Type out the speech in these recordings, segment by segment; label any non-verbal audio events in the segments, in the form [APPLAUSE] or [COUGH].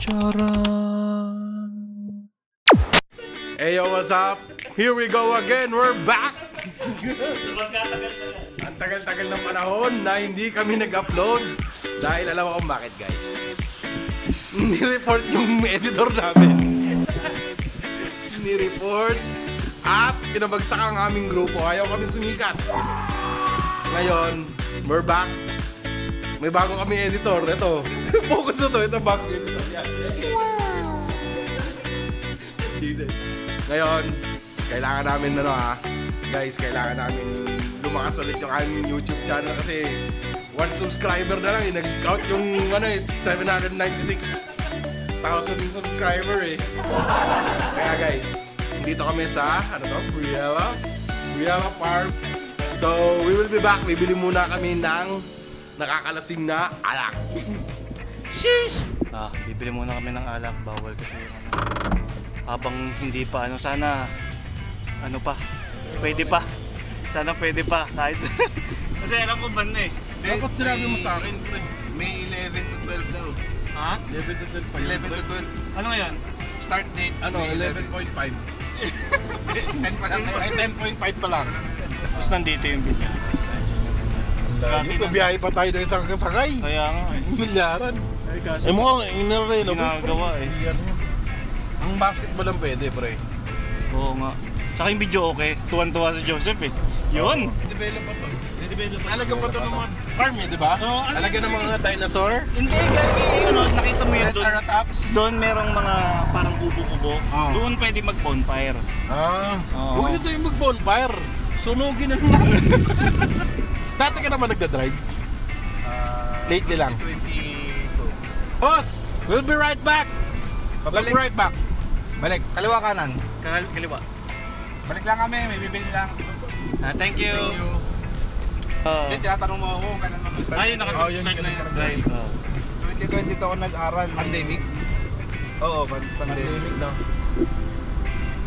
Charan! Hey yo, what's up? Here we go again, we're back! Ang tagal-tagal ng panahon na hindi kami nag-upload dahil alam ko bakit guys. [LAUGHS] Ni-report yung editor namin. [LAUGHS] Ni-report at pinabagsak ang aming grupo. Ayaw kami sumikat. Ngayon, we're back. May bago kami editor. Ito. [LAUGHS] Focus na to. Ito bago Easy. Ngayon, kailangan namin ano ha, guys, kailangan namin lumakas ulit yung aming YouTube channel kasi one subscriber na lang eh, nag-count yung ano eh, 796,000 subscriber eh. Kaya guys, dito kami sa, ano to, Briella, Briella Farm. So, we will be back. Bibili muna kami ng nakakalasing na alak. Sheesh! Ah, bibili muna kami ng alak. Bawal kasi yung ano. Habang hindi pa, ano, sana, ano pa, pwede pa. Sana pwede pa, kahit. [LAUGHS] kasi alam ko ban na eh. Dapat sinabi mo sa akin, pre. May 11 to 12 daw. Ha? 11 to 12 pa yun, 11 to pre. 12. Ano ngayon? Start date. Ano, May 11.5. 10 [LAUGHS] pa lang. Ay, 10.5 pa lang. Tapos nandito yung binya. Ito, na. biyahe pa tayo ng isang kasakay. Kaya nga eh. Milyaran. Ay, kaso, Eh, mukhang inareno. ginagawa eh. Ang basketball lang pwede, pre. Oo nga. Saka yung video okay. Tuwan-tuwa si Joseph eh. Yun. Develop pa to. Develop Talaga pa to ng mga farm eh, di ba? Oo, ano Talaga ng mga dinosaur. Hindi, gagi, ano, nakita mo yun doon. Triceratops. Doon merong mga parang kubo-kubo. Oo. Doon pwede mag-bonfire. Ah. Oo. Huwag na tayo mag-bonfire. Sunugin na lang. [LAUGHS] Dati ka naman nagda-drive. Lately lang. 22. Boss, we'll be right back. We'll be right back. Balik. Kaliwa kanan. Kal kaliwa. Balik lang kami. May bibili lang. Ah, thank you. Uh, Hindi, tinatanong mo ako kung kailan mag-start. ay, Oh, yun, yun, na yung yun. drive. Oh. 2022 ako nag-aral. Pandemic? Oo, pan- pandemic. Pandemic na.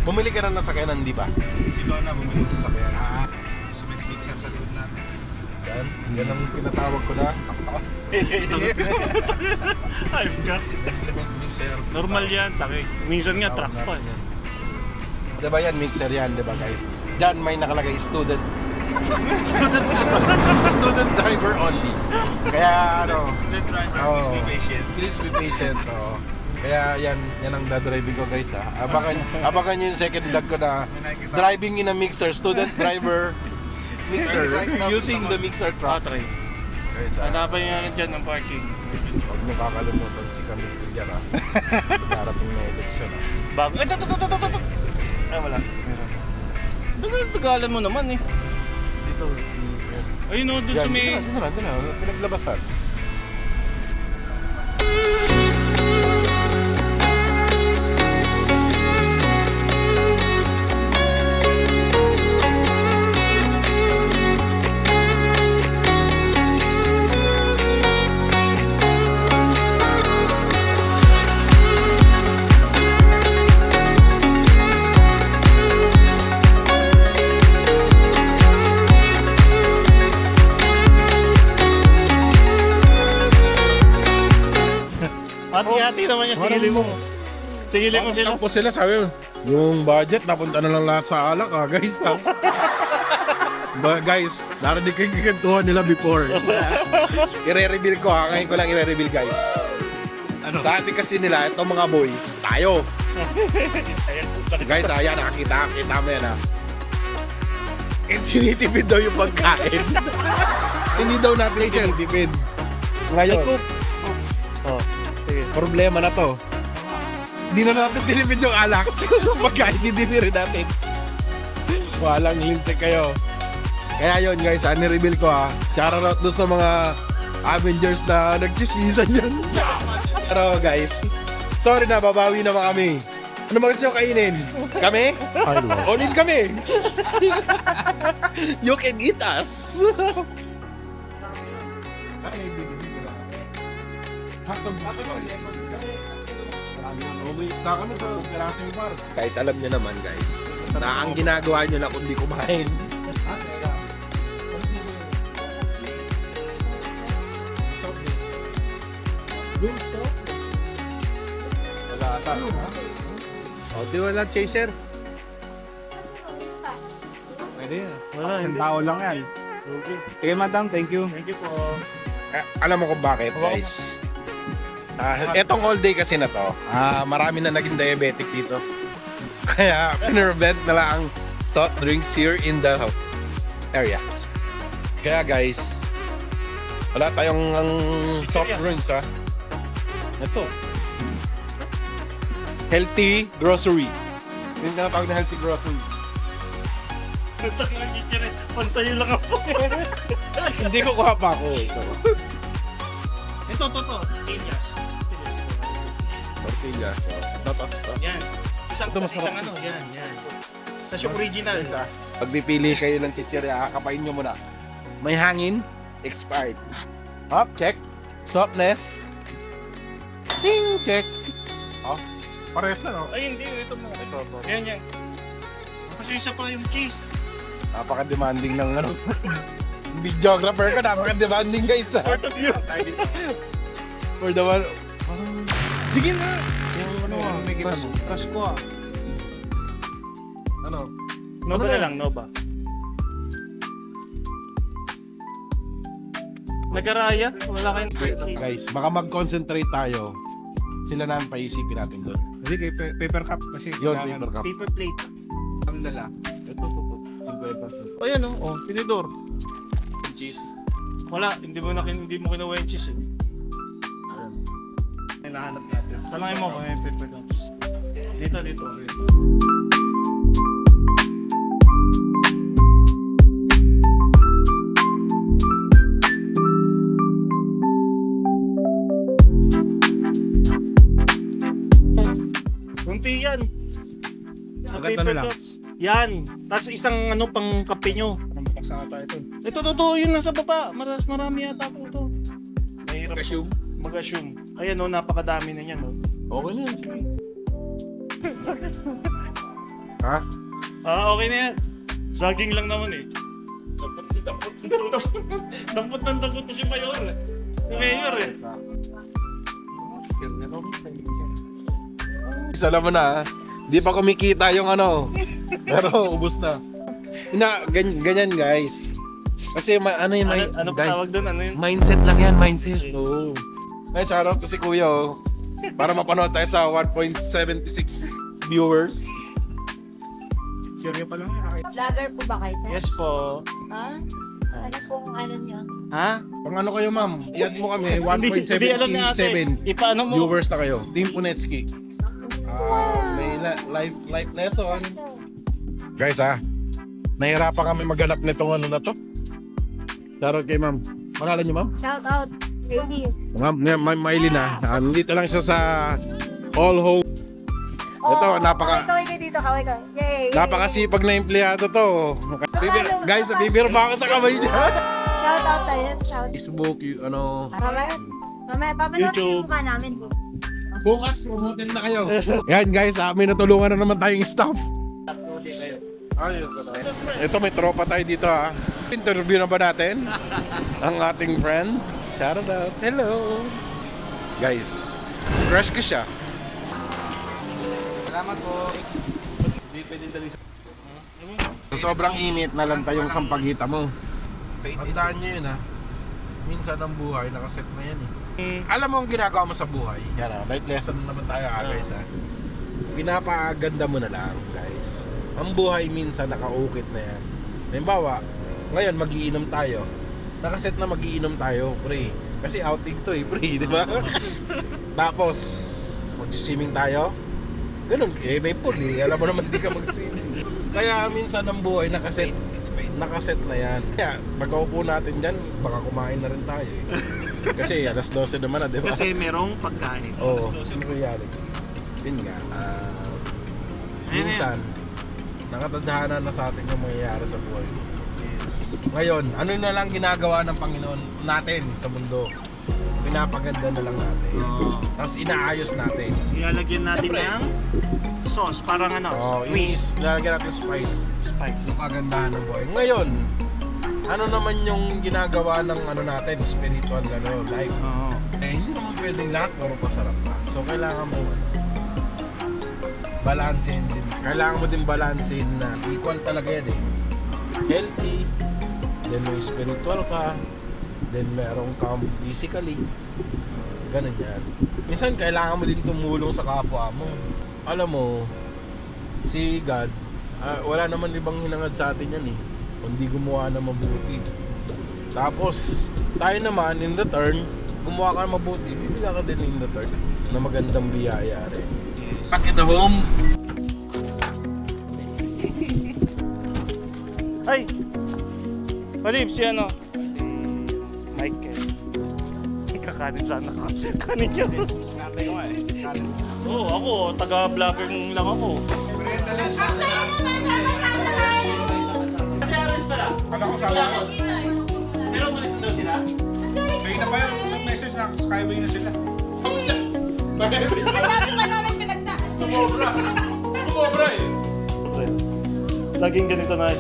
Bumili ka na ng sakyanan, di ba? Dito na bumili sa sakyan. Ah, Yan. Yan ang pinatawag ko na. [LAUGHS] Takot Ayun ka. Cement mixer. Normal yan, taki. Minsan nga, truck pa. Di ba yan, mixer yan, di ba guys? Diyan may nakalagay student. [LAUGHS] Students student driver only. Kaya ano, Student driver, Oo. please be patient. please be patient. Oo. Kaya yan, yan ang dadriving ko guys ha. Abakan, abakan nyo yung second vlog ko na driving in a mixer, student driver mixer, using the mixer Ah, truck. try. Guys, ha? Hanapan nyo na dyan ng parking. Huwag nyo kakalimutan si Camille Villar ha. [LAUGHS] Sa darating na eleksyon ha. Bago. Ay, tut, tut, tut, tut, tut. Ay, wala. Meron. Tagal, tagalan mo naman eh. Dito. Ayun o, dun Yan, sa may... dito na, dito na. Pinaglabasan. Sigilin mo sila. Tapos sila sabi yun, yung budget napunta na lang lahat sa alak ha guys ha. [LAUGHS] Ba, guys, narinig ko yung nila before. [LAUGHS] i-re-reveal ko ha, ngayon ko lang i-re-reveal guys. Ano? Sabi kasi nila, itong mga boys, tayo. guys, ayan, nakakita, kita mo yan ha. And tinitipid daw yung pagkain. [LAUGHS] Hindi daw natin tinitipid. Ngayon, Oh, sige. problema na to. Hindi na natin tinipid yung alak. [LAUGHS] Pagkain, hindi din rin natin. Walang lintik kayo. Kaya yun guys, ah, ni-reveal ko ha. Shoutout doon sa mga Avengers na nagchismisan yan. [LAUGHS] Pero guys, sorry na, babawi naman kami. Ano ba gusto nyo kainin? Kami? All in kami. you can eat us. Always na kami sa Pirasing Park. Guys, alam nyo naman guys, na ang ginagawa nyo na kundi kumain. Yung soft [LAUGHS] O, di wala chaser. Pwede yan. Wala, Isang hindi. tao lang yan. Okay. Sige, madam. Thank you. Thank you po. Eh, alam mo kung bakit, guys? Ah, etong all day kasi na to, ah, marami na naging diabetic dito. [LAUGHS] Kaya, pinrevent na lang ang soft drinks here in the area. Kaya guys, wala tayong ang soft drinks ha. Ito. Healthy grocery. Yung tinatawag na healthy grocery. Ito nga chichire. Pansayo lang ako. [LAUGHS] Hindi ko kuha pa ako. Ito. Ito, ito, ito. Tortillas. Ito, ito, ito. Yan. Isang, Ito, mas isang ano, yan, yan. Tapos yung original. Pag pipili kayo ng chichirya, kakapain nyo muna. May hangin, expired. Hop, check. Softness. Ding, check. Oh, parehas na, no? Ay, hindi. Ito mo. Ito, ito. Yan, yan. Kasi isa pa yung cheese. Napaka-demanding ng ano. [LAUGHS] Videographer ka, napaka-demanding guys. Ha? Part of you. For the one... Sige na. Yung ano, Ano, may kita mo? crush ko ah. Ano? Nova Ano na lang, Nova. Nagaraya? Wala kayong Guys, baka mag-concentrate tayo. Sila na ang paisipin natin doon. Sige, pa- paper cup kasi. Yun, kailangan. paper cup. paper plate. Ang lala. Ito, ito, ito. 50. O yan o, oh, tinidor. Cheese. Wala, hindi mo na hindi mo kinuha yung cheese eh. Ay, nahanap natin. Talangin mo kung may paper cups. Dito, dito. Kunti yan. Paper na lang. cups. Yan. Tapos isang ano pang kape nyo. Parang baksa tayo ito. Ito, totoo yun nasa baba. Maras marami yata po ito. Mahirap Mag-assume? mag-assume. Ayan no, napakadami na yan no. Okay na yan, sige. ha? Ah, okay na yan. Saging lang naman eh. Ng dampot na si Mayor eh. Si Mayor eh. Isa alam mo na, di pa kumikita yung ano. Pero ubos na. Na, ganyan, ganyan guys. Kasi ma, ano yung Ano, may- ano pa tawag doon? Ano yun? Mindset lang yan, mindset. Oo. Ay, shoutout ko si Kuya oh. Para mapanood tayo sa 1.76 viewers. Seryo pa lang. Vlogger po ba kayo, sir? Yes po. Ha? Ano pong ano nyo? Ha? Pang ano kayo ma'am? Iyan mo kami, Hindi, hindi alam ni ate. 1.77 Ipaano mo? viewers na kayo. Team Punetsky. Ah, may la- life, life lesson. Guys ah, nahirapan kami maghanap nitong ano na to. Shoutout kay ma'am. Pangalan niyo ma'am? Shout out. Ma'am, Ma'am Maylin ah. Ah, Nandito lang siya sa All Home. Ito, napaka- Kaway kayo dito, kaway ka. Yay! Napakasipag na empleyado to. Bibir, guys, bibir ba ako sa kamay niya? [LAUGHS] Shout out tayo, shout Facebook, y- ano. Mamaya, mamaya, papanood yung mukha namin. Bukas, promotin na kayo. [LAUGHS] Yan guys, ah, may natulungan na naman tayong staff. Ito, may tropa tayo dito ha. Interview na ba natin? Ang ating friend. Shout out. Hello. Guys, crush ko siya. Salamat po. Sa sobrang init, nalanta yung sampagita mo. Tandaan nyo yun ha. Minsan ang buhay, nakaset na yan eh. Mm. Alam mo ang ginagawa mo sa buhay? Yan ha, light lesson na naman tayo ha guys ha. Pinapaganda mo na lang guys. Ang buhay minsan nakaukit na yan. Halimbawa, ngayon magiinom tayo. Nakaset na magiinom tayo, pre. Kasi outing to eh, pre, di ba? [LAUGHS] Tapos, mag-swimming tayo. Ganun, eh may pool eh. Alam mo naman di ka mag-swimming. Kaya minsan ang buhay nakaset, nakaset na yan. Kaya pagkaupo natin dyan, baka kumain na rin tayo eh. Kasi [LAUGHS] alas 12 naman na, di ba? Kasi merong pagkain. Oo, oh, reality. Yun nga, na minsan, nakatadhana na sa atin yung mangyayari sa buhay. Ngayon, ano na lang ginagawa ng Panginoon natin sa mundo? Pinapaganda na lang natin. Oo. Tapos inaayos natin. Ilalagyan natin Siyempre. ng sauce. Parang ano, Oh, squeeze. inis, lalagyan natin spice. Spice. Yung kagandahan ng buhay. Ngayon, ano naman yung ginagawa ng ano natin, spiritual ano, life. Oo. Eh, hindi naman pwedeng lahat puro pasarap pa. So, kailangan mo ano, balansin din. Kailangan mo din balansin na equal talaga yan eh. Healthy, then may spiritual ka, then meron kang physically. Ganun yan. Minsan kailangan mo din tumulong sa kapwa mo. Alam mo, si God, ah, wala naman ibang hinangad sa atin yan eh. Kundi gumawa na mabuti. Tapos, tayo naman, in return, gumawa ka na mabuti, bibigyan ka din in return na magandang biyaya rin. Back in the home, Ay! [LAUGHS] Palib, si ano? Mike eh. Kakanin sana ko. Kanin niya ako. Natay ko eh. Oo, ako. Taga-vlogger lang ako. Si Aris pala. Kala ko ko. Pero umalis na daw sila? Kayo na pa yun. Nag-message na skyway na sila. Ang dami pa namin pinagdaan. Sumobra. Sumobra eh. Laging ganito na ba?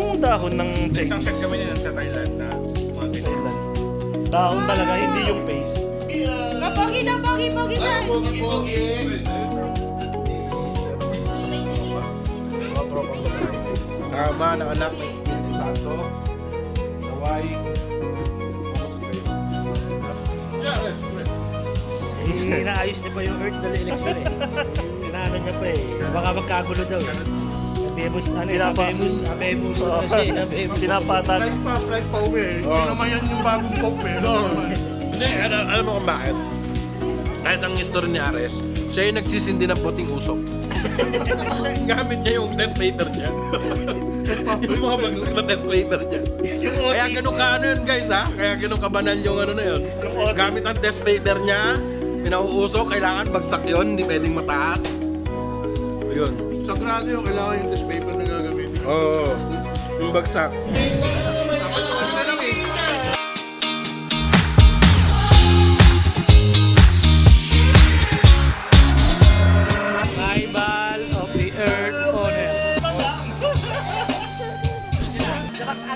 Yung dahon ng Isang set kami niyan sa Thailand na mga ganyan. Thailand. Dahon talaga, hindi yung paste. Pogi daw, pogi, pogi sa. Sa Ama ng anak ng Espiritu Santo, naway, bukas kayo. Yeah, let's pray. Inaayos niya pa yung Earth dahil election eh. Inaano niya pa eh. Baka magkagulo daw eh. Abemus, ano yun? Pinapa- Abemus, Abemus, ano siya eh, Abemus. Pinapatag. pa, flight pa uwi. Hindi naman yan yung bagong pope eh. No. Hindi, ano, alam mo kung bakit? Dahil sa history ni Ares, siya yung nagsisindi ng puting usok. [LAUGHS] Gamit niya yung testator niya. [LAUGHS] yung mga bagsak na testator niya. Kaya ganun ka ano yun guys ha? Kaya ganun kabanal yung ano na yun. Gamit ang testator niya, pinauusok, kailangan bagsak yun, hindi pwedeng mataas. Yun. Sagrado yung kailangan yung test paper na gagamitin. Oo. Yung bagsak. Bible of the Earth owner.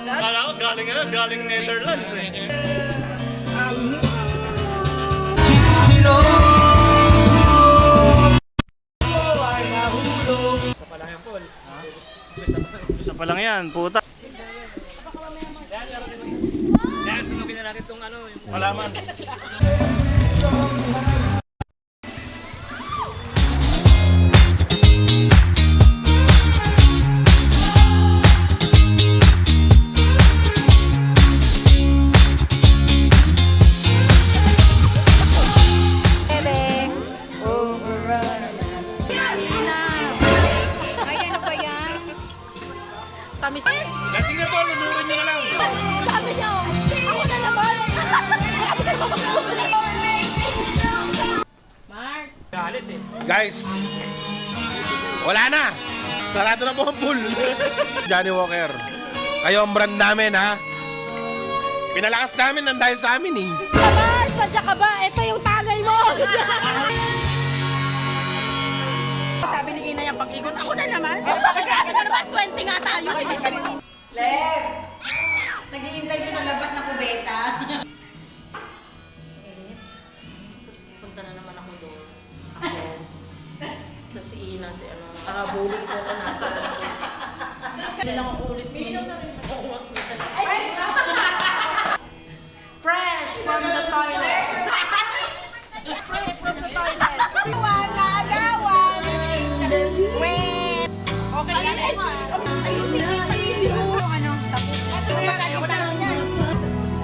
Kala ko galing ano, galing Netherlands eh. Isa pa lang yan, puta. Kaya sunugin na natin itong ano, yung Malaman. Johnny Walker, kayo ang brand namin ha. Pinalakas namin ng dahil sa amin eh. Mars, sadya ka ba? Ito yung tagay mo. [LAUGHS] Sabi ni Ina yung pag-ikot, ako na naman. [LAUGHS] Sabi na naman, 20 nga tayo. Lev! Naghihintay siya sa labas na kubeta. [LAUGHS] Punta na naman ako doon. Tapos si Ina, si ano, ah, bully ko ako nasa Hindi lang ako ulit. Oo, nga, minsan. Fresh from the toilet. Fresh from the toilet. Wala agawan. Wait. Okay yan eh. Ayusin mo, ayusin mo. Ano, tapos. Ito na yan, ayoko na yan.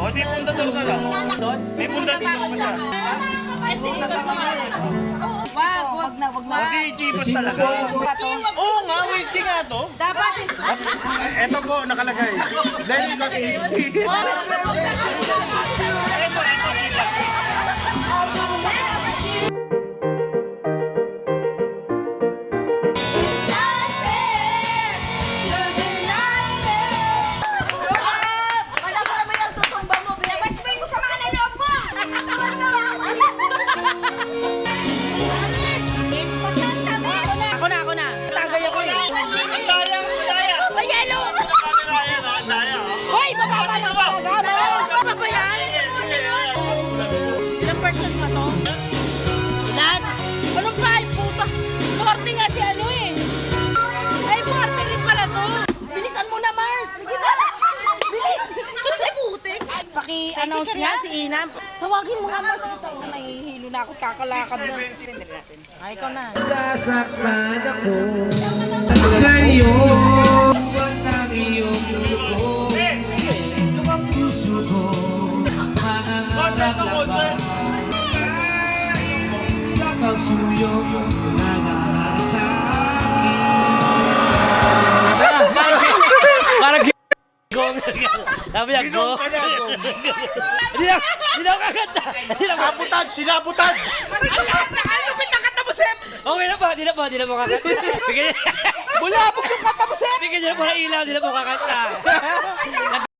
O, di punta doon na lang. May punta dito pa siya. Ito sa mga. Wag, wag na, wag na. O, di chibos talaga. Oo nga, whiskey nga to. Eto po, nakalagay. Let's go whiskey. I-announce niya si Ina. Tawagin mo nga mo dito. Nahihilo na ako, kakalakad na. Ay, ikaw na. Concert Sabi niya, go. Hindi na, hindi na ako kakanta. Hindi na ako. Sabutan! Sinabutan! Okay na pa, hindi na pa, hindi na po kakanta. [LAUGHS] Bigyan niya. Bulabog yung kanta mo, sir. Bigyan niya po ng ilaw, hindi na po kakanta.